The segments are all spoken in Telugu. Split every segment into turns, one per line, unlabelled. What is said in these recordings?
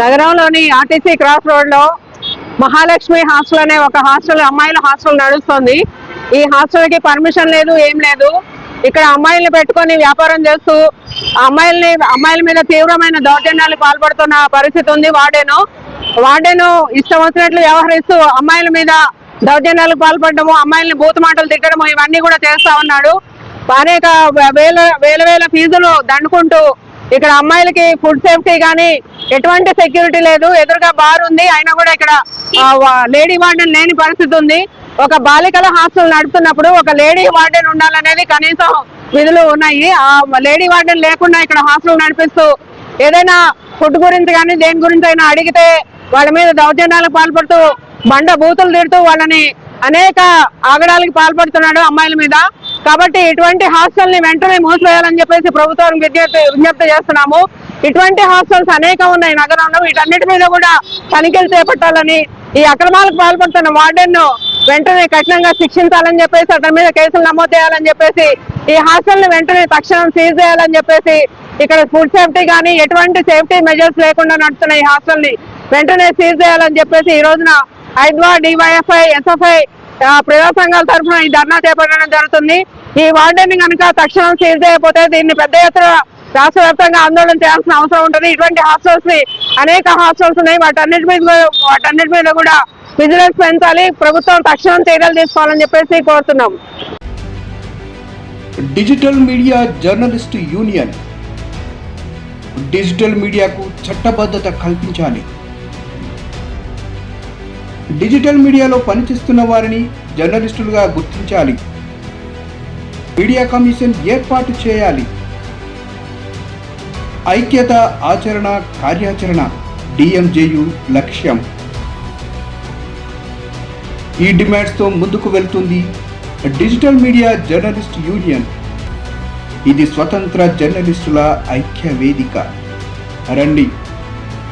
నగరంలోని ఆర్టీసీ క్రాస్ రోడ్లో మహాలక్ష్మి హాస్టల్ అనే ఒక హాస్టల్ అమ్మాయిల హాస్టల్ నడుస్తుంది. ఈ హాస్టల్కి పర్మిషన్ లేదు ఏం లేదు. ఇక్కడ అమ్మాయిల్ని పెట్టుకొని వ్యాపారం చేస్తూ అమ్మాయిల్ని అమ్మాయిల మీద తీవ్రమైన దౌర్జన్యాలు పాల్పడుతున్న పరిస్థితి ఉంది వాడేను వాడేను ఇష్టం వచ్చినట్లు వ్యవహరిస్తూ అమ్మాయిల మీద దౌర్జన్యాలకు పాల్పడము అమ్మాయిల్ని బూతమాటలు తిట్టడము ఇవన్నీ కూడా చేస్తా ఉన్నాడు. అనేక వేల వేల వేల ఫీజులు దండుకుంటూ ఇక్కడ అమ్మాయిలకి ఫుడ్ సేఫ్టీ కానీ ఎటువంటి సెక్యూరిటీ లేదు. ఎదురుగా బార్ ఉంది. అయినా కూడా ఇక్కడ లేడీ వార్డెన్ లేని పరిస్థితి ఉంది. ఒక బాలికల హాస్టల్ నడుపుతున్నప్పుడు ఒక లేడీ వార్డెన్ ఉండాలనేది కనీసం విధులు ఉన్నాయి. ఆ లేడీ వార్డెన్ లేకుండా ఇక్కడ హాస్టల్ నడిపిస్తూ ఏదైనా ఫుడ్ గురించి కానీ దేని గురించి అయినా అడిగితే వాళ్ళ మీద దౌర్జన్యాలకు పాల్పడుతూ బండ బూతులు తిడుతూ వాళ్ళని అనేక ఆగడాలకు పాల్పడుతున్నాడు అమ్మాయిల మీద. కాబట్టి ఇటువంటి హాస్టల్ని వెంటనే మూసివేయాలని చెప్పేసి ప్రభుత్వం విజ్ఞప్తి విజ్ఞప్తి చేస్తున్నాము. ఇటువంటి హాస్టల్స్ అనేక ఉన్నాయి నగరంలో వీటన్నిటి మీద కూడా తనిఖీలు చేపట్టాలని ఈ అక్రమాలకు పాల్పడుతున్న వార్డెన్ వెంటనే కఠినంగా శిక్షించాలని చెప్పేసి అతని మీద కేసులు నమోదు చేయాలని చెప్పేసి ఈ హాస్టల్ని వెంటనే తక్షణం సీజ్ చేయాలని చెప్పేసి ఇక్కడ ఫుడ్ సేఫ్టీ కానీ ఎటువంటి సేఫ్టీ మెజర్స్ లేకుండా నడుస్తున్న ఈ హాస్టల్ని వెంటనే సీజ్ చేయాలని చెప్పేసి ఈ రోజున ఐద్వా డివైఎఫ్ఐ ఎస్ఎఫ్ఐ ప్రజా సంఘాల తరఫున ఈ ధర్నా చేపట్టడం జరుగుతుంది. ఈ వార్డెన్ కనుక తక్షణం సీజ్ చేయకపోతే దీన్ని పెద్ద ఎత్తున రాష్ట్ర వ్యాప్తంగా ఆందోళన చేయాల్సిన అవసరం ఉంటుంది. ఇటువంటి హాస్టల్స్ని అనేక హాస్టల్స్ ఉన్నాయి. వాటన్నిటి మీద వాటన్నిటి మీద కూడా విజిలెన్స్ పెంచాలి. ప్రభుత్వం తక్షణం చర్యలు తీసుకోవాలని చెప్పేసి కోరుతున్నాం.
Digital media journalist union. Digital మీడియాకు చట్టబద్ధత కల్పించాలి. డిజిటల్ మీడియాలో పనిచేస్తున్న వారిని జర్నలిస్టులుగా గుర్తించాలి. మీడియా కమిషన్ ఏర్పాటు చేయాలి. ఐక్యత ఆచరణ కార్యాచరణ. డిఎంజేయు లక్ష్యం. ఈ డిమాండ్స్తో ముందుకు వెళ్తుంది డిజిటల్ మీడియా జర్నలిస్ట్ యూనియన్. ఇది స్వతంత్ర జర్నలిస్టుల ఐక్య వేదిక. రండి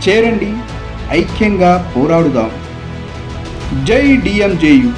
చేరండి ఐక్యంగా పోరాడుదాం. జై డిఎంజేయు